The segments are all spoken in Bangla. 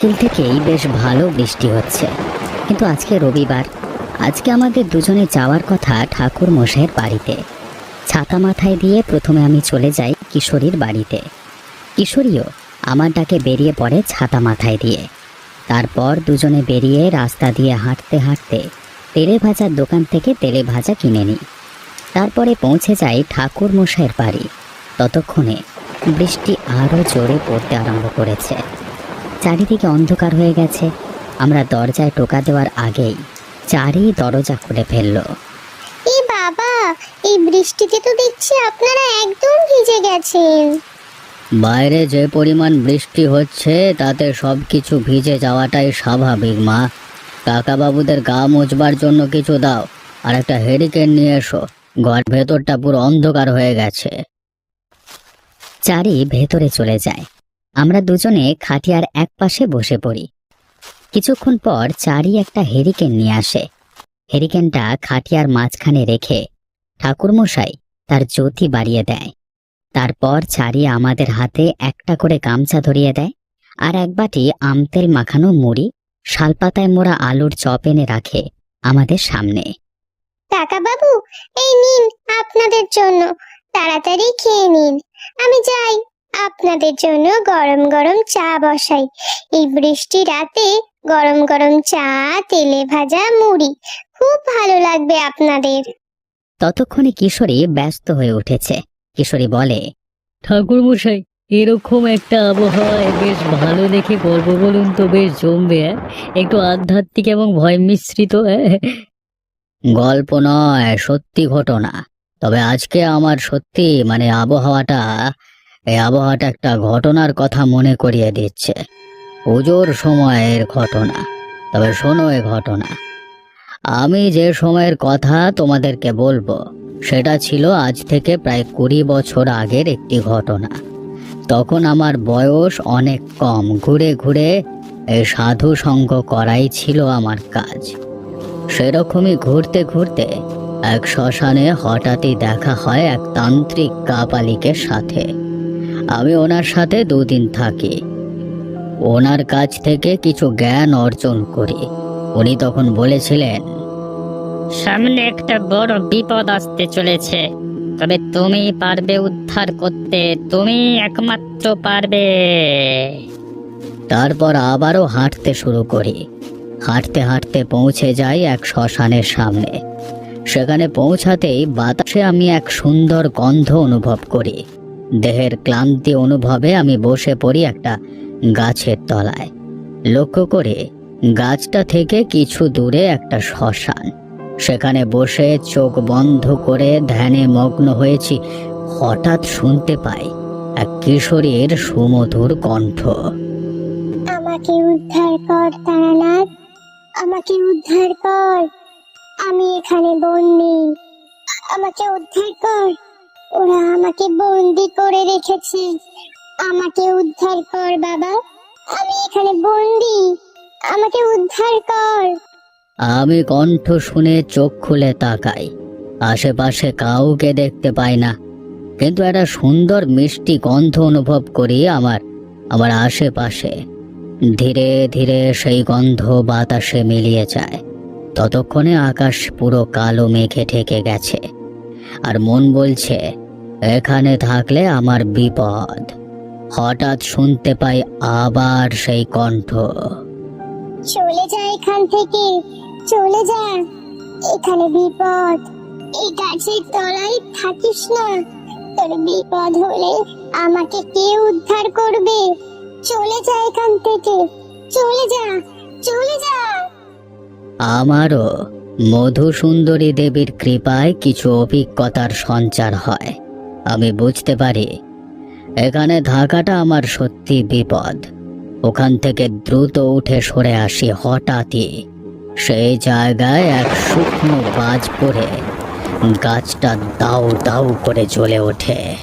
বিকেল থেকেই বেশ ভালো বৃষ্টি হচ্ছে। কিন্তু আজকে রবিবার, আজকে আমাদের দুজনে যাওয়ার কথা ঠাকুর মশাইয়ের বাড়িতে। ছাতা মাথায় দিয়ে প্রথমে আমি চলে যাই কিশোরীর বাড়িতে। কিশোরীও আমার ডাকে বেরিয়ে পড়ে ছাতা মাথায় দিয়ে। তারপর দুজনে বেরিয়ে রাস্তা দিয়ে হাঁটতে হাঁটতে তেলে ভাজার দোকান থেকে তেলে ভাজা কিনে নিই। তারপরে পৌঁছে যাই ঠাকুর মশাইয়ের বাড়ি। ততক্ষণে বৃষ্টি আরও জোরে পড়তে আরম্ভ করেছে। চারিদিকে অন্ধকার হয়ে গেছে। আমরা দরজায় টোকা দেওয়ার আগেই চারি দরজা খুলে ফেলল। এ বাবা এই বৃষ্টিতে তো দেখছি আপনারা একদম ভিজে গেছেন। বাইরে যে পরিমাণ বৃষ্টি হচ্ছে তাতে সব কিছু ভিজে যাওয়াটাই স্বাভাবিক মা। কাকাবাবুদের গা মুছবার জন্য কিছু দাও আর একটা হেরিকেন নিয়ে এসো। ঘর ভেতরটা পুরো অন্ধকার হয়ে গেছে। চারি ভেতরে চলে যায়। আমরা দুজনে খাটিয়ার এক পাশে বসে পড়ি। কিছুক্ষণ পর চারি একটা হেরিকেন নিয়ে আসে। হেরিকেনটা খাটিয়ার মাঝখানে রেখে ঠাকুরমশাই তার জ্যোতি বাড়িয়ে দেয়। তারপর চারি আমাদের হাতে একটা করে গামছা ধরিয়ে দেয় আর এক বাটি আমতেল মাখানো মুড়ি, শালপাতায় মোড়া আলুর চপ এনে রাখে আমাদের সামনে। কাকা বাবু এই নিন আপনাদের জন্য। তাড়াতাড়ি খেয়ে নিন। আমি যাই। আপনাদের জন্য গরম গরম চা বসাই এই বৃষ্টি রাতে গরম গরম চা তেলে ভাজা মুড়ি খুব ভালো লাগবে আপনাদের ততক্ষণে কিশোরী ব্যস্ত হয়ে উঠেছে কিশোরী বলে ঠাকুরমশাই এরকম একটা আবহাওয়ায় বেশ ভালো দেখে গল্প বলুন তো বেশ জমবে হ্যাঁ? একটু আধ্যাত্মিক এবং ভয় মিশ্রিত হ্যাঁ? গল্প নয় সত্যি ঘটনা তবে আজকে আমার সত্যি মানে আবহাওয়াটা এই আবহাওয়াটা একটা ঘটনার কথা মনে করিয়ে দিচ্ছে। পুজোর সময়ের ঘটনা। তবে শোনো এ ঘটনা। আমি যে সময়ের কথা তোমাদেরকে বলব, সেটা ছিল আজ থেকে প্রায় কুড়ি বছর আগের একটি ঘটনা। তখন আমার বয়স অনেক কম। ঘুরে ঘুরে এই সাধু সঙ্গ করাই ছিল আমার কাজ। সেরকমই ঘুরতে ঘুরতে এক শ্মশানে হঠাৎই দেখা হয় এক তান্ত্রিক কাপালিকের সাথে। আমি ওনার সাথে দুদিন থাকি। ওনার কাছ থেকে কিছু জ্ঞান অর্জন করি। উনি তখন বলেছিলেন সামনে একটা বড় বিপদ আসতে চলেছে। তবে তুমি পারবে উদ্ধার করতে। তুমি একমাত্র পারবে। তারপর আবারও হাঁটতে শুরু করি। হাঁটতে হাঁটতে পৌঁছে যাই এক শ্মশানের সামনে। সেখানে পৌঁছাতেই বাতাসে আমি এক সুন্দর গন্ধ অনুভব করি। দেহের ক্লান্তি অনুভবে আমি বসে পড়ি একটা গাছের তলায়। লক্ষ্য করে গাছটা থেকে কিছু দূরে একটা শ্মশান। সেখানে বসে চোখ বন্ধ করে ধ্যানে মগ্ন হয়েছি, হঠাৎ শুনতে পাই এক কিশোরীর সুমধুর কণ্ঠ। আমাকে উদ্ধার কর, তারানাথ। আমাকে উদ্ধার কর। আমি এখানে বন্দি। আমাকে উদ্ধার কর। ওরা আমাকে বন্দি করে রেখেছে। আমাকে উদ্ধার কর, বাবা। আমি এখানে বন্দি। আমাকে উদ্ধার কর। আমি কণ্ঠ শুনে চোখ খুলে তাকাই। আশেপাশে কাউকে দেখতে পাই না। কিন্তু একটা সুন্দর মিষ্টি গন্ধ অনুভব করি আমার আমার আশেপাশে। ধীরে ধীরে সেই গন্ধ বাতাসে মিলিয়ে যায়। ততক্ষণে আকাশ পুরো কালো মেঘে ঢেকে গেছে। আর মন বলছে এখানে থাকলে আমার বিপদ। হঠাৎ শুনতে পাই আবার সেই কণ্ঠ। চলে যা এখান থেকে চলে যা। এখানে বিপদ। এই গাছের তলায় থাকিস না। তোর বিপদ হলে আমাকে কে উদ্ধার করবে? চলে যা এখান থেকে চলে যা চলে যা। আমারও মধুসুন্দরী দেবীর কৃপায় কিছু অভিজ্ঞতার সঞ্চার হয়। আমি বুঝতে পারি এখানে থাকাটা আমার সত্যি বিপদ। ওখান থেকে দ্রুত উঠে সরে আসি হঠাৎই। সেই জায়গায় এক শুকনো বাজ পড়ে। গাছটা দাউ দাউ করে জ্বলে ওঠে।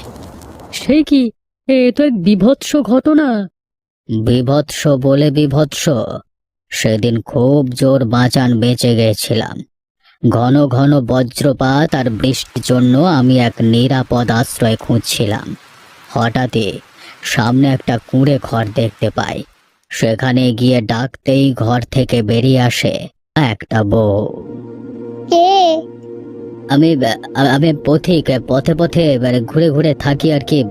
সে কি? এ তো এক বিভৎস ঘটনা। বিভৎস বলে বিভৎস। সেদিন খুব জোর বাঁচান বেঁচে গেছিলাম। ঘন ঘন বজ্রপাত আর বৃষ্টির জন্য আমি এক নিরাপদ আশ্রয় খুঁজছিলাম। হঠাৎই সামনে একটা কুঁড়ে ঘর দেখতে পাই। সেখানে গিয়ে ডাকতেই ঘর থেকে বেরিয়ে আসে একটা বউ। কে? আমি আমি পথিক পথে পথে মানে ঘুরে ঘুরে থাকি আর কি।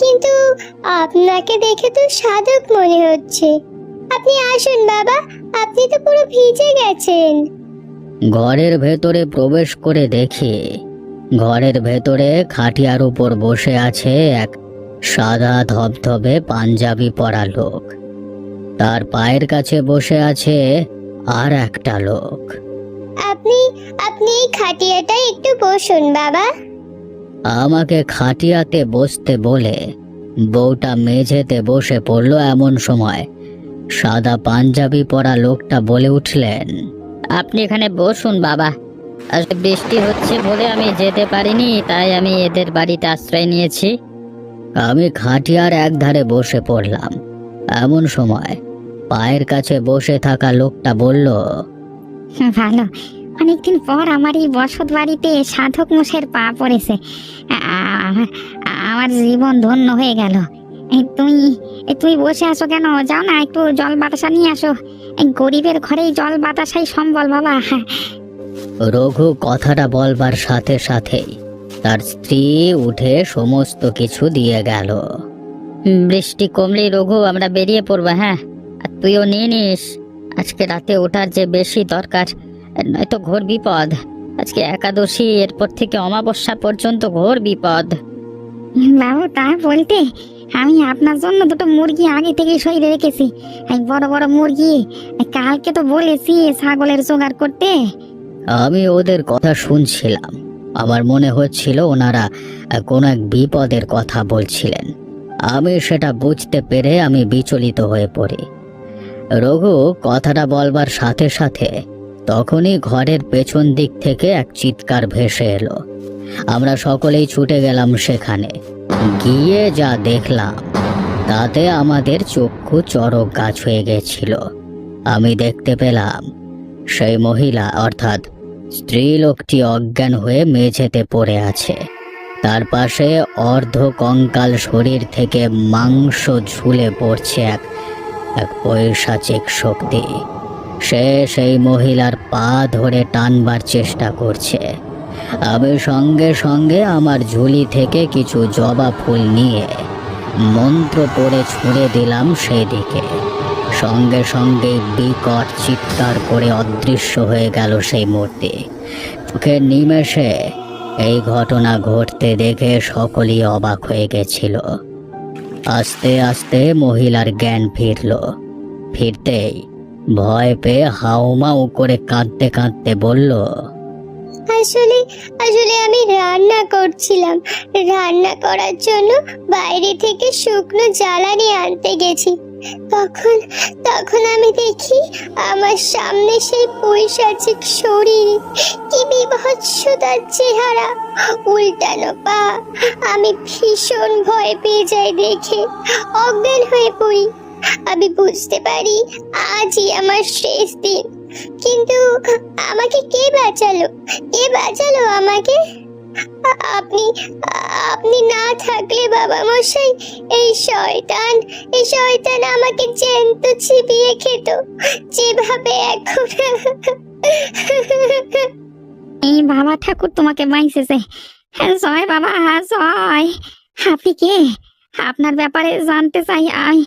কিন্তু আপনাকে দেখে তো সাধক মনে হচ্ছে। আপনি আসুন বাবা। আপনি তো পুরো ভিজে গেছেন। ঘরের ভেতরে প্রবেশ করে দেখি। ঘরের ভেতরে খাটিয়ার উপর বসে আছে এক সাদা ধবধবে পাঞ্জাবি পরা লোক। তার পায়ের কাছে বসে আছে আর একটা লোক। আপনি আপনি এই খাটিয়াটায় একটু বসুন বাবা। আমাকে খাটিয়াতে বসতে বলে বউটা মেঝেতে বসে পড়ল এমন সময়। সাদা পাঞ্জাবি পরা লোকটা বলে উঠলেন, আপনি এখানে বসুন বাবা। বৃষ্টি হচ্ছে বলে আমি যেতে পারিনি, তাই আমি এদের বাড়িতে আশ্রয় নিয়েছি। আমি খাটিয়ার এক ধারে বসে পড়লাম। এমন সময় পায়ের কাছে বসে থাকা লোকটা বলল, ভালো। অনেকদিন পর আমার এই বসত বাড়িতে সাধক মশের পা পড়েছে। আমার জীবন ধন্য হয়ে গেল। তুমি তুমি বসে আছো কেন? যাও না একটু জল বাতাসা নিয়ে আসো। এই গরিবের ঘরেই জল বাতাসাই সম্বল বাবা। রঘু কথাটা বলবার সাথে সাথেই তার স্ত্রী উঠে সমস্ত কিছু দিয়ে গেল। বৃষ্টি কমলেই রঘু আমরা বেরিয়ে পড়ব হ্যাঁ? আর তুইও নিয়ে নিস। আজকে রাতে ওঠার যে বেশি দরকার নয়তো ঘোর বিপদ। আজকে একাদশী এরপর থেকে অমাবস্যা পর্যন্ত ঘোর বিপদ। বাবু তা বলতে আমি আপনার জন্য দুটো মুরগি আগে থেকেই সইরে রেখেছি। এই বড় বড় মুরগি কালকে তো বলেছি ছাগলের জোগাড় করতে। আমি ওদের কথা শুনছিলাম। আমার মনে হচ্ছিল ওনারা কোনো এক বিপদের কথা বলছিলেন। আমি সেটা বুঝতে পেরে আমি বিচলিত হয়ে পড়ি। রঘু কথাটা বলবার সাথে সাথে তখনই ঘরের পেছন দিক থেকে এক চিৎকার ভেসে এলো। আমরা সকলেই ছুটে গেলাম সেখানে। গিয়ে যা দেখলাম, তাতে আমাদের চক্ষু চরক গাছ হয়ে গেছিল। আমি দেখতে পেলাম, সেই মহিলা, অর্থাৎ স্ত্রী লোকটি অজ্ঞান হয়ে মেঝেতে পড়ে আছে। তার পাশে অর্ধ কঙ্কাল শরীর থেকে মাংস ঝুলে পড়ছে এক এক পৈশাচিক শক্তি। সে সেই মহিলার পা ধরে টানবার চেষ্টা করছে। আমি সঙ্গে সঙ্গে আমার ঝুলি থেকে কিছু জবা ফুল নিয়ে মন্ত্র পড়ে ছুঁড়ে দিলাম সেদিকে। সঙ্গে সঙ্গে বিকট চিৎকার করে অদৃশ্য হয়ে গেল সেই মূর্তি। চোখের নিমেষে এই ঘটনা ঘটতে দেখে সকলেই অবাক হয়ে গেছিল। আস্তে আস্তে মহিলার জ্ঞান ফিরল। ফিরতেই ভয় পেয়ে হাউমাউ করে কাঁদতে কাঁদতে বলল আসলে আসলে আমি রান্না করছিলাম। রান্না করার জন্য বাইরে থেকে শুকনো জ্বালানি আনতে গেছি। তখন তখন আমি দেখি আমার সামনে সেই পৈশাচিক শরীর। কি বিভৎস তার চেহারা। উল্টানো পা। আমি ভীষণ ভয় পেয়ে যাই দেখে। অজ্ঞান হয়ে পড়ি। আমি বুঝতে পারি আজই আমার শেষ দিন। কিন্তু আমাকে কে বাঁচালো? কে বাঁচালো আমাকে? আপনি আপনি না থাকলে বাবা মশাই, এই শয়তান এই শয়তান আমাকে জ্যান্ত চিবিয়ে খেত। যেভাবে এখন। এই বাবা ঠাকুর তোমাকে বাইসেছে হ্যাঁ জয় বাবা, জয়। আপনি কে? আপনার ব্যাপারে জানতে চাই আমি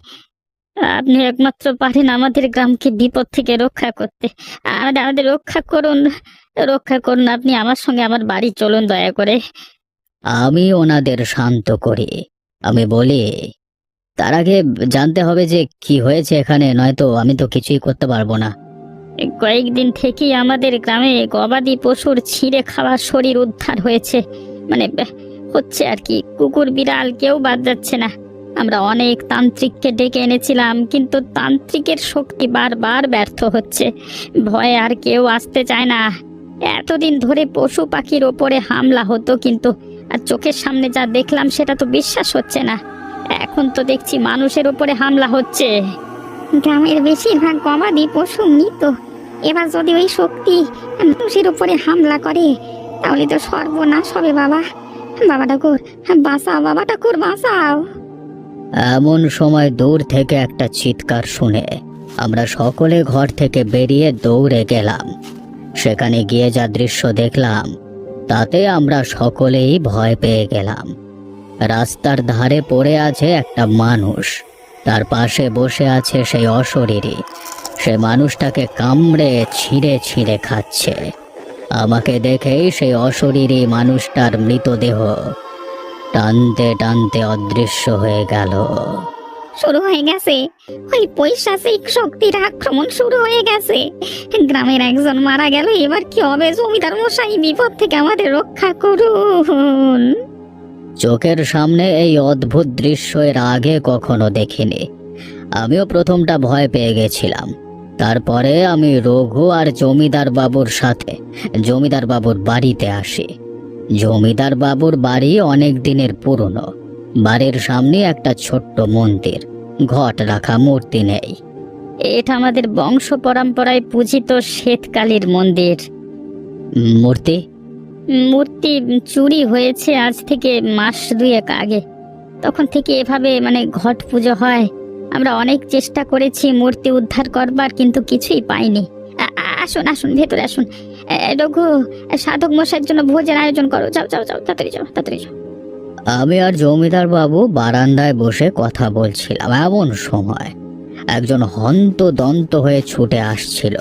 আপনি একমাত্র পারেন আমাদের গ্রামকে বিপদ থেকে রক্ষা করতে। আমাদের আমাদের রক্ষা করুন রক্ষা করুন। আপনি আমার সঙ্গে আমার বাড়ি চলুন দয়া করে। আমি ওনাদের শান্ত করি। আমি বলি তার আগে জানতে হবে যে কি হয়েছে এখানে নয়তো আমি তো কিছুই করতে পারব না। কয়েকদিন থেকেই আমাদের গ্রামে গবাদি পশুর ছিঁড়ে খাওয়া শরীর উদ্ধার হয়েছে। মানে হচ্ছে আর কি কুকুর বিড়াল কেউ বাদ যাচ্ছে না। আমরা অনেক তান্ত্রিককে ডেকে এনেছিলাম, কিন্তু তান্ত্রিকের শক্তি বারবার ব্যর্থ হচ্ছে। ভয়ে আর কেউ আসতে চায় না। এতদিন ধরে পশু পাখির ওপরে হামলা হতো কিন্তু, আর চোখের সামনে যা দেখলাম সেটা তো বিশ্বাস হচ্ছে না। এখন তো দেখছি মানুষের ওপরে হামলা হচ্ছে। গ্রামের বেশিরভাগ গবাদি পশু মৃত। এবার যদি ওই শক্তি মানুষের উপরে হামলা করে, তাহলে তো সর্বনাশ হবে বাবা। বাবা ঠাকুর বাঁচাও বাবা ঠাকুর বাঁচাও। এমন সময় দূর থেকে একটা চিৎকার শুনে আমরা সকলে ঘর থেকে বেরিয়ে দৌড়ে গেলাম। সেখানে গিয়ে যা দৃশ্য দেখলাম, তাতে আমরা সকলেই ভয় পেয়ে গেলাম। রাস্তার ধারে পড়ে আছে একটা মানুষ। তার পাশে বসে আছে সেই অশরীরী। সে মানুষটাকে কামড়ে ছিঁড়ে ছিঁড়ে খাচ্ছে। আমাকে দেখেই সেই অশরীরী মানুষটার মৃতদেহ টানতে টানতে অদৃশ্য হয়ে গেল। শুরু হয়ে গেছে। ওই পৈশাচিক শক্তির আক্রমণ শুরু হয়ে গেছে। গ্রামের একজন মারা গেল এবার কি হবে? জমিদার মশাই বিপদ থেকে আমাদের রক্ষা করুন। চোখের সামনে এই অদ্ভুত দৃশ্য এর আগে কখনো দেখিনি। আমিও প্রথমটা ভয় পেয়ে গেছিলাম। তারপরে আমি রঘু আর জমিদার বাবুর সাথে জমিদার বাবুর বাড়িতে আসি। জমিদার বাবুর বাড়ি অনেক দিনের পুরনো। বাড়ির সামনে একটা ছোট্ট মন্দির। ঘট রাখা মূর্তি নেই। এটা আমাদের বংশ পরম্পরায় পূজিত শ্বেতকালীর মন্দির। মূর্তি? মূর্তি চুরি হয়েছে আজ থেকে মাস দুয়েক আগে। তখন থেকে এভাবে মানে ঘট পুজো হয়। আমরা অনেক চেষ্টা করেছি মূর্তি উদ্ধার করবার, কিন্তু কিছুই পাইনি। আসুন আসুন, ভেতরে আসুন। রঘু সাধক মশাইয়ের জন্য ভোজের আয়োজন করো। যাও যাও যাও, তাড়াতাড়ি যাও তাড়াতাড়ি যাও। আমি আর জমিদার বাবু বারান্দায় বসে কথা বলছিলাম এমন সময় একজন হন্ত দন্ত হয়ে ছুটে আসছিল।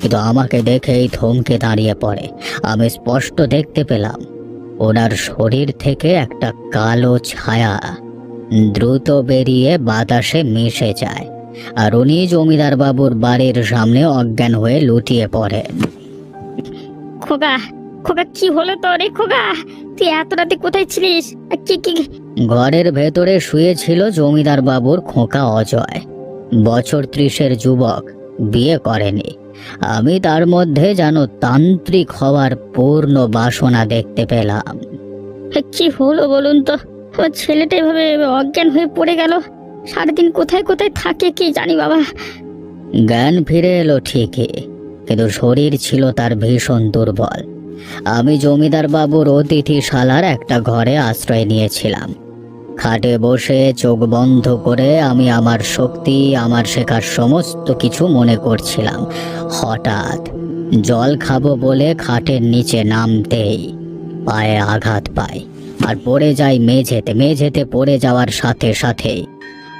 কিন্তু আমাকে দেখেই থমকে দাঁড়িয়ে পড়ে। আমি স্পষ্ট দেখতে পেলাম, ওনার শরীর থেকে একটা কালো ছায়া দ্রুত বেরিয়ে বাতাসে মিশে যায়। আর উনি জমিদার বাবুর বাড়ির সামনে অজ্ঞান হয়ে লুটিয়ে পড়েন। খোকা খোকা কি হলো তোর রে খোকা? তুই এত রাতে কোথায় ছিলিস? কি কি? ঘরের ভেতরে শুয়েছিল জমিদার বাবুর খোকা অজয়। বছর ত্রিশের যুবক বিয়ে করেনি। আমি তার মধ্যে যেন তান্ত্রিক হওয়ার পূর্ণ বাসনা দেখতে পেলাম। কি হলো বলুন তো? আমার ছেলেটা এভাবে অজ্ঞান হয়ে পড়ে গেল। সারাদিন কোথায় কোথায় থাকে কি জানি বাবা। জ্ঞান ফিরে এলো ঠিকই। কিন্তু শরীর ছিল তার ভীষণ দুর্বল। আমি জমিদার বাবুর অতিথিশালার একটা ঘরে আশ্রয় নিয়েছিলাম। খাটে বসে চোখ বন্ধ করে আমি আমার শক্তি, আমার শেখার সমস্ত কিছু মনে করছিলাম। হঠাৎ জল খাব বলে খাটের নিচে নামতেই পায়ে আঘাত পাই আর পড়ে যাই মেঝেতে মেঝেতে পড়ে যাওয়ার সাথে সাথেই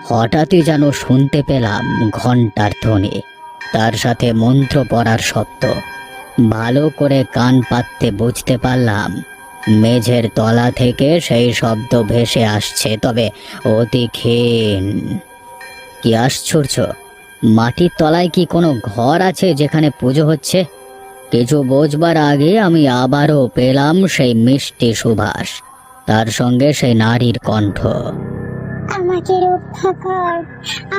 হঠাৎই যেন শুনতে পেলাম ঘণ্টার ধ্বনি। তার সাথে মন্ত্র পড়ার শব্দ ভালো করে কান পাততে বুঝতে পারলাম। মেঝের তলা থেকে সেই শব্দ ভেসে আসছে, তবে অতি ক্ষীণ। কি আশ্চর্য! মাটির তলায় কি কোনো ঘর আছে যেখানে পুজো হচ্ছে? কিছু বোঝবার আগে আমি আবারও পেলাম সেই মিষ্টি সুভাষ, তার সঙ্গে সেই নারীর কণ্ঠ। আমাকে রক্ষা কর,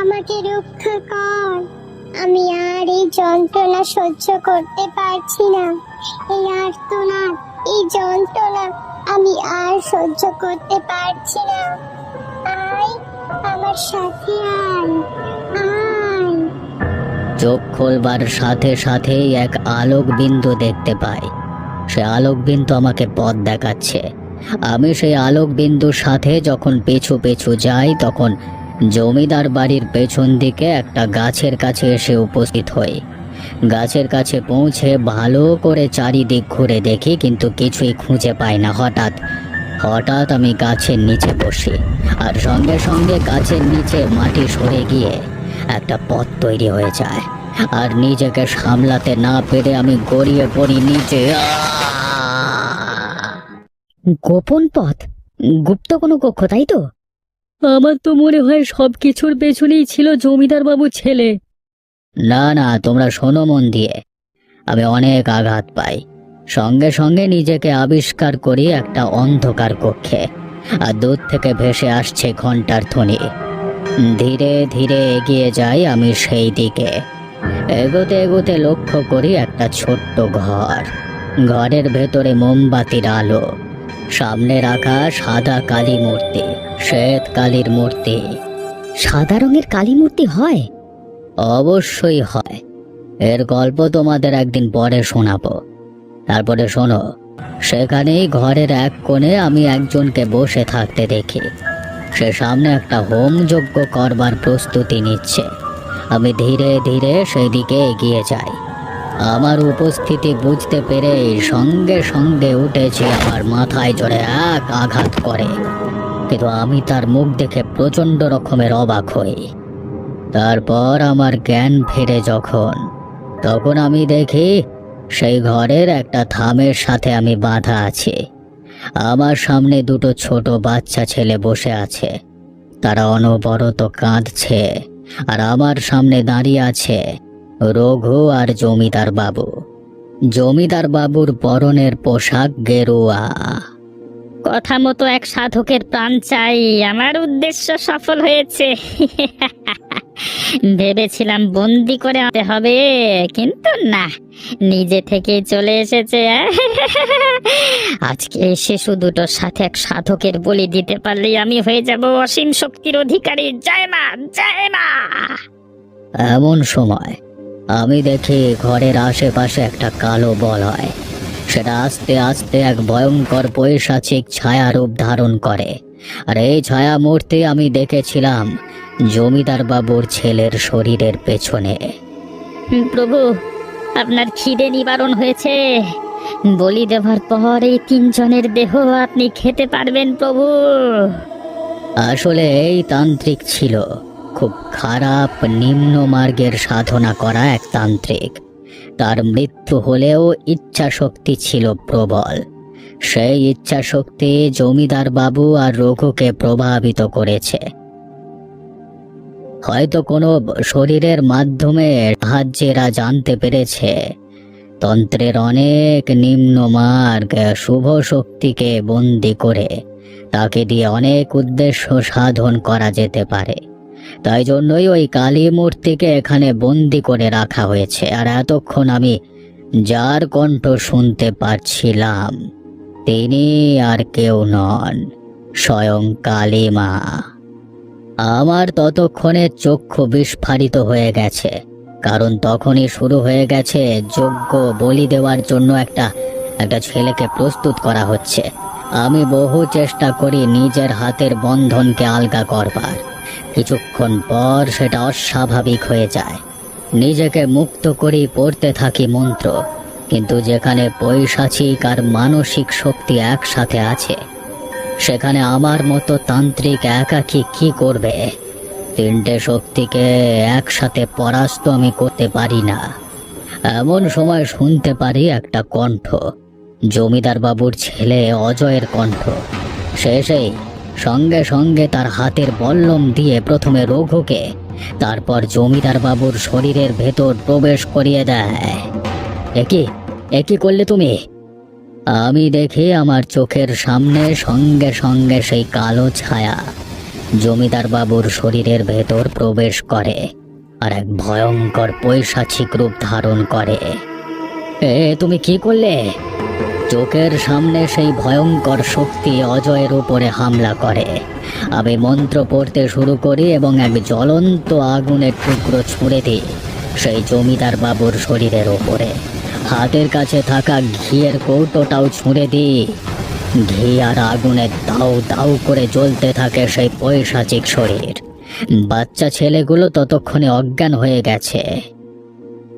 আমাকে রক্ষা কর। আমি আর এই যন্ত্রণা সহ্য করতে পারছি না। এই আর্তনাদ, এই যন্ত্রণা আমি আর সহ্য করতে পারছি না। আয়, আমার সাথে আয় আয়। চোখ খোলবার সাথে সাথেই এক আলোক বিন্দু দেখতে পাই। সে আলোক বিন্দু আমাকে পথ দেখাচ্ছে। আমি সেই আলোক বিন্দুর সাথে যখন পেছু পেছু যাই, তখন জমিদার বাড়ির পেছন দিকে একটা গাছের কাছে এসে উপস্থিত হই গাছের কাছে পৌঁছে ভালো করে চারিদিক ঘুরে দেখি, কিন্তু কিছুই খুঁজে পাই না। হঠাৎ হঠাৎ আমি গাছের নিচে বসি আর সঙ্গে সঙ্গে গাছের নিচে মাটি সরে গিয়ে একটা পথ তৈরি হয়ে যায় আর নিজেকে সামলাতে না পেরে আমি গড়িয়ে পড়ি নিচে। গোপন পথ? গুপ্ত কোনো কক্ষ, তাই তো? আমার তো মনে হয় সব কিছুর পেছনেই ছিল জমিদার বাবু ছেলে। না না, তোমরা শোনো মন দিয়ে। আমি অনেক আঘাত পাই। সঙ্গে সঙ্গে নিজেকে আবিষ্কার করি একটা অন্ধকার কক্ষে। আর দূর থেকে ভেসে আসছে ঘণ্টার ধ্বনি। ধীরে ধীরে এগিয়ে যাই আমি সেই দিকে। এগোতে এগোতে লক্ষ্য করি একটা ছোট্ট ঘর। ঘরের ভেতরে মোমবাতির আলো। সামনে রাখা সাদা কালী মূর্তি শ্বেত কালীর মূর্তি। সাদা রঙের কালী মূর্তি হয়? অবশ্যই হয়। এর গল্প তোমাদের একদিন পরে শোনাবো। তারপরে শোনো সেখানেই ঘরের এক কোণে আমি একজনকে বসে থাকতে দেখি। সে সামনে একটা হোম যজ্ঞ করবার প্রস্তুতি নিচ্ছে। আমি ধীরে ধীরে সেদিকে এগিয়ে যাই। আমার উপস্থিতি বুঝতে পেরে সঙ্গে সঙ্গে উঠেছে, আমার মাথায় জোরে এক আঘাত করে। কিন্তু আমি তার মুখ দেখে প্রচণ্ড রকমের অবাক হই। তারপর আমার জ্ঞান ফিরে যখন, তখন আমি দেখি সেই ঘরের একটা থামের সাথে আমি বাঁধা আছি। আমার সামনে দুটো ছোট বাচ্চা ছেলে বসে আছে। তারা অনবরত কাঁদছে, আর আমার সামনে দাঁড়িয়ে আছে। রঘু আর জমিদার বাবু। জমিদার বাবুর পরনের পোশাক গেরুয়া। কথা মতো এক সাধকের প্রাণ চাই আমার উদ্দেশ্য সফল হয়েছে। ভেবেছিলাম বন্দি করে আনতে হবে কিন্তু না নিজে থেকে চলে এসেছে। আজকে এই শিশু দুটোর সাথে এক সাধকের বলি দিতে পারলেই আমি হয়ে যাব অসীম শক্তির অধিকারী। জয় মা জয় মা। এমন সময় আমি দেখি ঘরের আশেপাশে একটা কালো বল হয়। সেটা আস্তে আস্তে এক ভয়ঙ্কর পৈশাচিক ছায়া রূপ ধারণ করে। আর এই ছায়া মূর্তি আমি দেখেছিলাম জমিদার বাবুর ছেলের শরীরের পেছনে। প্রভু আপনার খিদে নিবারণ হয়েছে। বলি দেওয়ার পর এই তিনজনের দেহ আপনি খেতে পারবেন প্রভু। আসলে এই তান্ত্রিক ছিল। খুব খারাপ নিম্ন মার্গের সাধনা করা এক তান্ত্রিক। তার মৃত্যু হলেও ইচ্ছা শক্তি ছিল প্রবল। সেই ইচ্ছা শক্তি জমিদার বাবু আর রঘুকে প্রভাবিত করেছে। হয়তো কোনো শরীরের মাধ্যমে সাহায্যে এরা জানতে পেরেছে, তন্ত্রের অনেক নিম্ন মার্গ শুভ শক্তিকে বন্দি করে তাকে দিয়ে অনেক উদ্দেশ্য সাধন করা যেতে পারে। তাই জন্যই ওই কালী মূর্তিকে এখানে বন্দি করে রাখা হয়েছে, আর এতক্ষণ আমি যার কণ্ঠ শুনতে পারছিলাম, তিনি আর কেউ নন, স্বয়ং কালী মা। আমার ততক্ষণে চক্ষু বিস্ফারিত হয়ে গেছে, কারণ তখনই শুরু হয়ে গেছে যোগ্য বলি দেওয়ার জন্য একটা একটা ছেলেকে প্রস্তুত করা হচ্ছে। আমি বহু চেষ্টা করি নিজের হাতের বন্ধনকে আলগা করবার। কিছুক্ষণ পর সেটা অস্বাভাবিক হয়ে যায়। নিজেকে মুক্ত করেই পড়তে থাকি মন্ত্র, কিন্তু যেখানে পৈশাচিক আর মানসিক শক্তি একসাথে আছে, সেখানে আমার মতো তান্ত্রিক একাকি কি করবে? তিনটে শক্তিকে একসাথে পরাস্ত আমি করতে পারি না। এমন সময় শুনতে পারি একটা কণ্ঠ, জমিদার বাবুর ছেলে অজয়ের কণ্ঠ। সেই সঙ্গে সঙ্গে তার হাতের বল্লম দিয়ে প্রথমে রঘুকে, তারপর জমিদার বাবুর শরীরের ভেতর প্রবেশ করিয়ে দেয়। একই একই করলে তুমি? আমি দেখি আমার চোখের সামনে সঙ্গে সঙ্গে সেই কালো ছায়া জমিদার বাবুর শরীরের ভেতর প্রবেশ করে আর এক ভয়ঙ্কর পৈশাচিক রূপ ধারণ করে। এ, তুমি কি করলে? চোখের সামনে সেই ভয়ঙ্কর শক্তি অজয়ের উপরে হামলা করে। আমি মন্ত্র পড়তে শুরু করি এবং এক জ্বলন্ত আগুনের টুকরো ছুঁড়ে দিই সেই জমিদার বাবুর শরীরের ওপরে হাতের কাছে থাকা ঘিয়ের কৌটোটাও ছুঁড়ে দিই। ঘি আর আগুনে দাউ দাউ করে জ্বলতে থাকে সেই পৈশাচিক শরীর। বাচ্চা ছেলেগুলো ততক্ষণে অজ্ঞান হয়ে গেছে।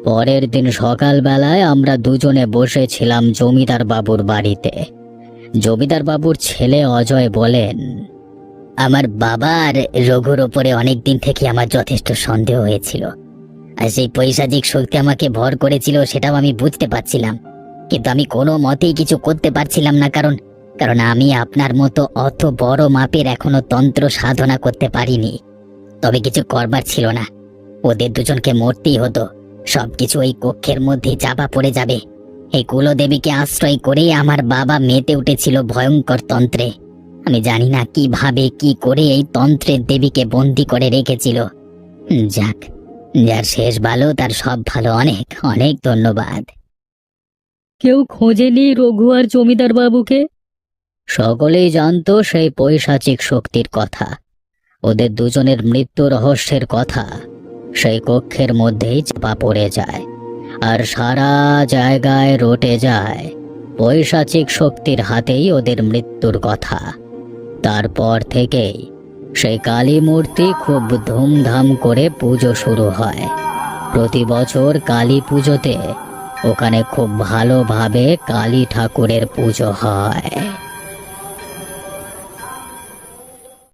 পরের দিন সকালবেলায় আমরা দুজনে বসেছিলাম জমিদার বাবুর বাড়িতে। জমিদার বাবুর ছেলে অজয় বলেন, আমার বাবার রঘুর ওপরে অনেক দিন থেকে আমার যথেষ্ট সন্দেহ হয়েছিল। আর সেই পৈশাচিক শক্তি আমাকে ভর করেছিল সেটাও আমি বুঝতে পারছিলাম। কিন্তু আমি কোনো মতেই কিছু করতে পারছিলাম না কারণ কারণ আমি আপনার মতো অত বড় মাপের এখনও তন্ত্র সাধনা করতে পারিনি। তবে কিছু করবার ছিল না। ওদের দুজনকে মরতেই হতো। সবকিছু ওই কক্ষের মধ্যে চাপা পড়ে যাবে। এই কুলদেবীকে আশ্রয় করেই আমার বাবা মেতে উঠেছিল ভয়ঙ্কর তন্ত্রে। আমি জানি না কীভাবে কি করে এই তন্ত্রের দেবীকে বন্দি করে রেখেছিল। যাক যার শেষ ভালো তার সব ভালো। অনেক অনেক ধন্যবাদ। কেউ খোঁজেনি রঘু আর জমিদার বাবুকে? সকলেই জানতো সেই পৈশাচিক শক্তির কথা। ওদের দুজনের মৃত্যু রহস্যের কথা। সেই কক্ষের মধ্যেই চাপা পড়ে যায় আর সারা জায়গায় রটে যায় পৈশাচিক শক্তির হাতেই ওদের মৃত্যুর কথা। তারপর থেকেই সেই কালী মূর্তি খুব ধুমধাম করে পুজো শুরু হয়। প্রতি বছর কালী পুজোতে ওখানে খুব ভালোভাবে কালী ঠাকুরের পুজো হয়।